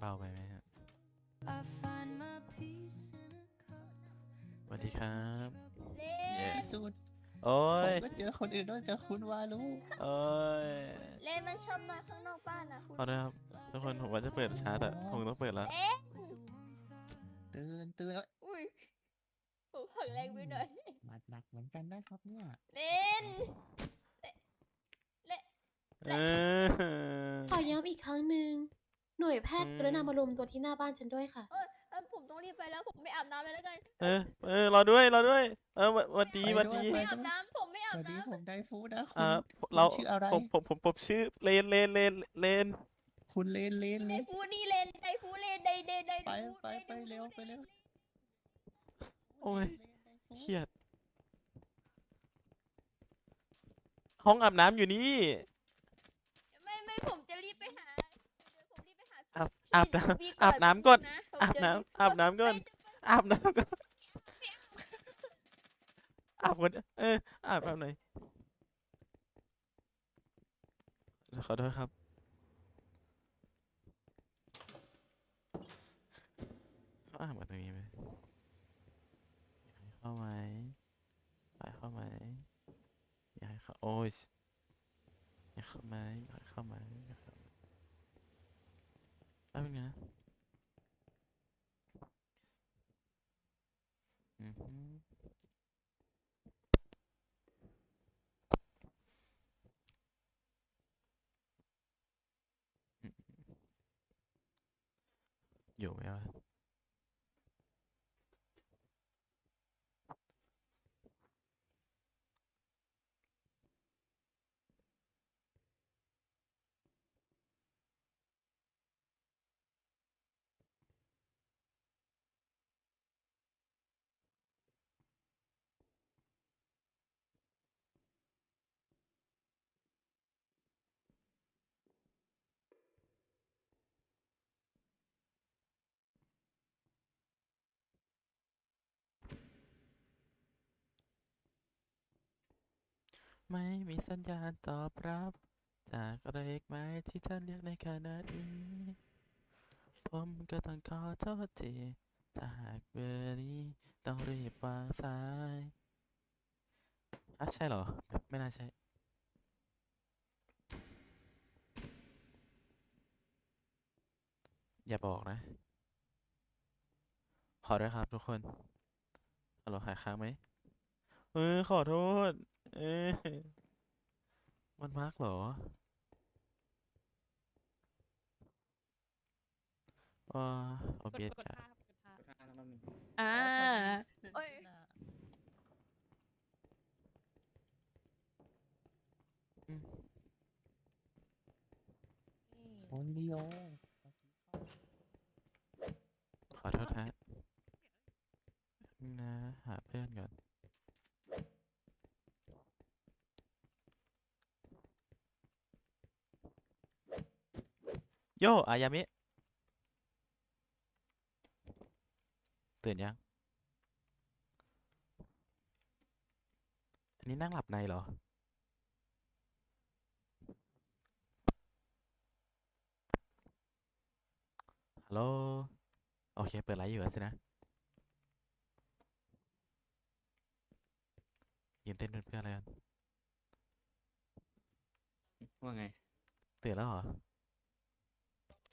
เบาไปไหมฮะ I find my peace in a cup. สวัสดีครับ เล่เย้นสุดโอ้ผมยก็เจอคนอื่นนอกจากคุณวาลูโอ้ยเล่นมันชอบนอนข้างนอกบ้านนะคุณขอโทษครับทุกคนผมว่าจะเปิดชาร์ตอะคงต้องเปิดแล้ว เอ๊ะตื่นตื่นแล้วอุ้ยผมผักแรงไปหน่อย หมัดหนักเหมือนกันนะครับเนี่ยเล่น เออขอย้ำอีกครั้งหนึ่ง หน่วยแพทย์อืมกรุณามารวมตัวที่หน้าบ้านฉันด้วยค่ะ เออผมต้องรีบไปแล้วผมไม่อาบน้ำเลยแล้วกันเออเออรอด้วยรอด้วย เออหวัดหวัดดีหวัดดี ไม่อาบน้ำผมไม่สอาบวัสดีน้ผมไดฟูนะคุอ่าณเราชื่ออะไร ผมผมผมผมชื่อเลนเลนเลนเลนคุณเลนเลนำเลไดนฟูนี่เลนไดฟูเลนไดเดไดไปฟูไปดไปเร็วไปเร็ว โอ้ยเลนไดฟูเครียด ห้องอาบน้ำอยู่นี่ ไม่ไม่ผมจะรีบไปหาเดี๋ยวผมรีบไปหา อาบอาบน้ำพี่อาบน้ำก่อนนะผมอาบจะน้ำรีบอาบน้ำก่อน อาบน้ำก่อน อาบก่อนเอออาบแบบไหนขอโทษครับ เขาอาบกันตรงนี้ไหมอยากให้เข้าไหมอยากให้เข้าไหมอยากให้เข้าโอ้ยอยากเข้าไหมอยากให้เข้าไหมอยากเข้า ไหมแป๊บนึงนะอือหืออืมอยู่ ไม่มีสัญญาณตอบรับ จากเลขหมที่ท่านเรียกในขณะนี้ ผมก็ต้องขอโทษทีถ้าหากเบอร์นี้ต้องรีบวางสายอะใช่เหรอ ไม่น่าใช่อย่าบอกนะ ขอด้วยครับทุกคนฮัลโหลหายค้างไหม เออ ขอโทษ เออมันมากเหรออ่าโอเบียดกันอ่า โอ้ยอืมคนเดียวขอโทษฮะนะ หาเพื่อนก่อน โยอายามิ ตื่นยัง อันนี้นั่งหลับในเหรอ ฮัลโหล โอเค เปิดไลฟ์อยู่แล้วสินะ ยืนเต้นเป็นเพื่อนอะไรกัน ว่าไง ตื่นแล้วเหรอ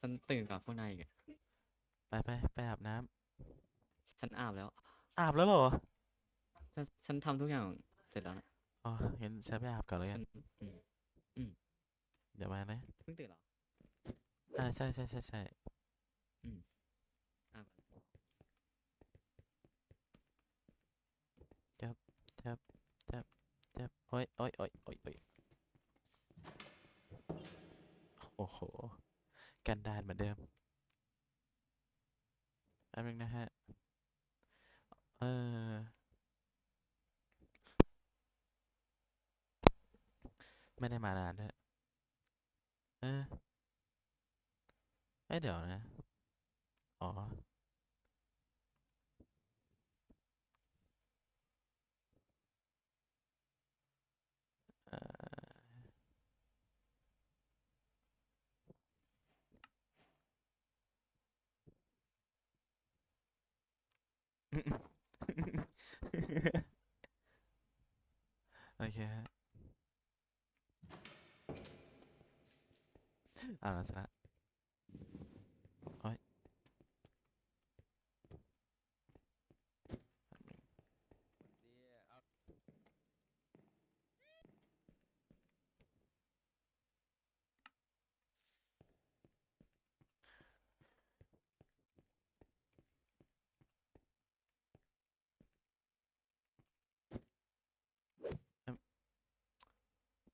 ฉันตื่นกับพวกนายอีกอะไปไปไปอาบน้ฉันอาบแล้วำอาบแล้วเหรอ ฉันฉันทำทุกอย่างเสร็จแล้วนะอ๋อเห็นฉันไปอาบก่อนเลยฉักันนอืมเดี๋ยวมานะเพิ่งตื่นเหรอ อ่าใช่ใช่ใช่ใช่อาบเจ็บโอ้ยโอ้ยโอ้ยโอ้ยโอ้ยโอ้โห กันดานเหมือนเดิมอันนึงนะฮะ เออไม่ได้มานานด้วยเออเอ้เดี๋ยวนะ อ๋อ โอเคฮะอ่านแล้วสละโอ้ย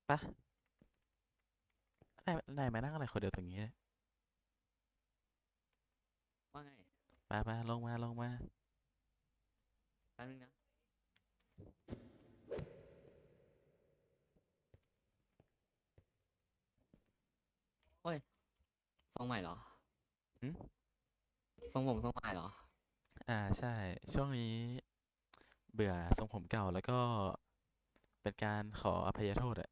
ปะนายนายมานั่งอะไรคนเดียวตรงนี้เนี่ยว่าไงไปไปลงมาลงมาแป๊บนึงนะ โอ้ย ทรงใหม่เหรอหึทรงผมทรงใหม่เหรอ อ่าใช่ ช่วงนี้ เบื่อทรงผมเก่าแล้วก็ เป็นการขออภัยโทษอะ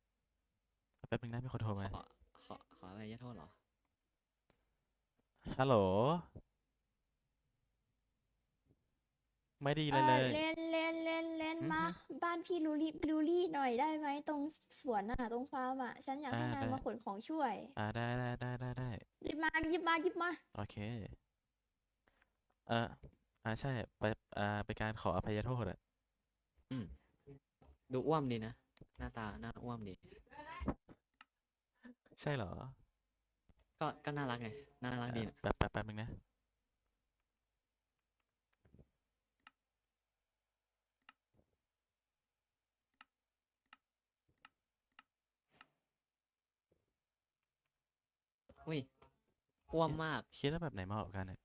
แป๊บนึงนะมีคนโทรมา ขอขอขออภัยโทษเหรอ ฮัลโหล ไม่ดีเลยเลยเล่นเล่นเล่นเล่นอือฮึ มาบ้านพี่ลูลี่ลูลี่หน่อยได้ไหมตรงสวนน่ะตรงฟาร์มอะ ฉันอยากให้อ่านายได้ มาขนของช่วยอ่าได้ได้ได้ได้ได้ หยิบมาหยิบมาหยิบมา โอเค เอออ่าใช่ ไป อ่า เป็นการขออภัยโทษอะ อืม ดูอ้วมดีนะ หน้าตา หน้าอ้วมดี ใช่เหรอ ก็ก็น่ารักไงน่ารักดีอ่านะแป๊บแป๊บแป๊บนึงนะ อุ้ยอ้วมมาก คิดว่าแบบไหนเหมาะกับกันอะ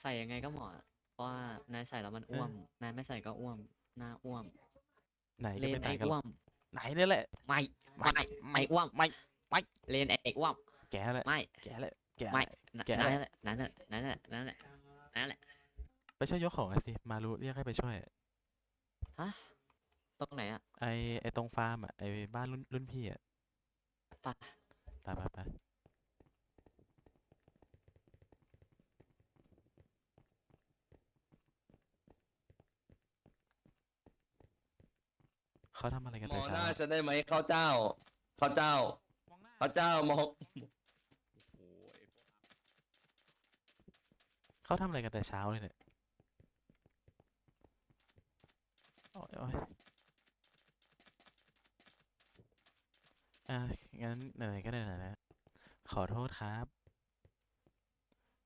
ใส่ยังไงก็เหมาะอะเพราะว่านายใส่แล้วมันอ้วม นายไม่ใส่ก็อ้วม หน้าอ้วม ไหนเลจะนไม่ไอต่างกันหอ้รวอกม ไหนเนี่ยแหละ ไม่ ไม่ ไม่ไม่ไออ้วม ไม่ ไม่เลนไออ้วมแกแหละไม่แกแหละแกไม่แหละนั่นแกอะไรนั่นแหละนั่นแหละนั่นแหละนั่นแหละนั่นแหละไปช่วยยกของหน่อยสิมารู้เรียกให้ไปช่วยฮะตรงไหนอะไอไอตรงฟาร์มอะไอบ้านรุ่นรุ่นพี่อะไปไปไปไปเขาทำอะไรกันมแต่องหเช้าน้าฉันได้ไหมข้าวเจ้าข้าวเจ้า ข้าวเจ้ามองเขาทำอะไรกันแต่เช้าเลยเนี่ยโอ้ยโอ้ยอะงั้นไหนๆก็ไหนๆแล้วขอโทษครับ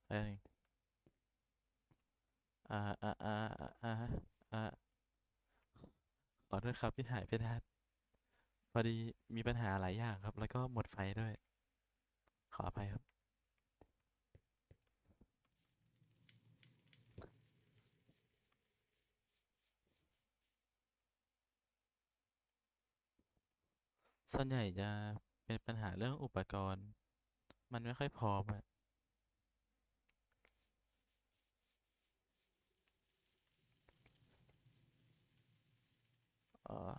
เอ้ยอ่าอ่าอ่าอ่าอ่าอ่าขอโทษครับที่หายไปนาน อดีมีปัญหาหลายอย่างครับ แล้วก็หมดไฟด้วย ขออภัยครับ ส่วนใหญ่จะเป็นปัญหาเรื่องอุปกรณ์ มันไม่ค่อยพร้อมอะเออ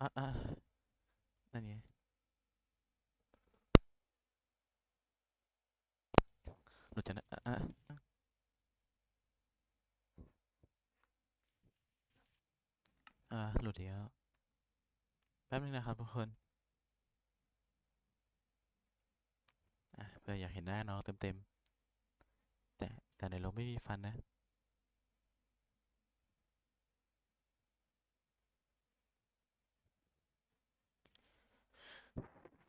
อะอะนั่นไงหลุดจากนะอะอะ อ่า หลุดอีกแล้ว แป๊บนึงนะครับทุกคน อะเพื่ออยากเห็นหน้าน้องเต็มๆ แต่แต่ในโรงไม่มีฟันนะ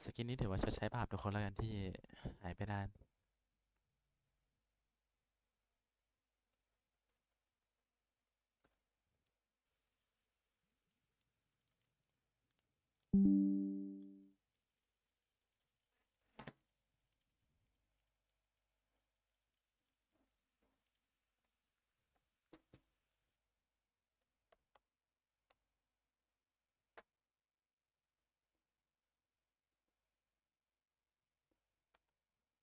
สกินนี้ถือว่าชดใช้บาปทุกคนแล้วกันที่หายไปนาน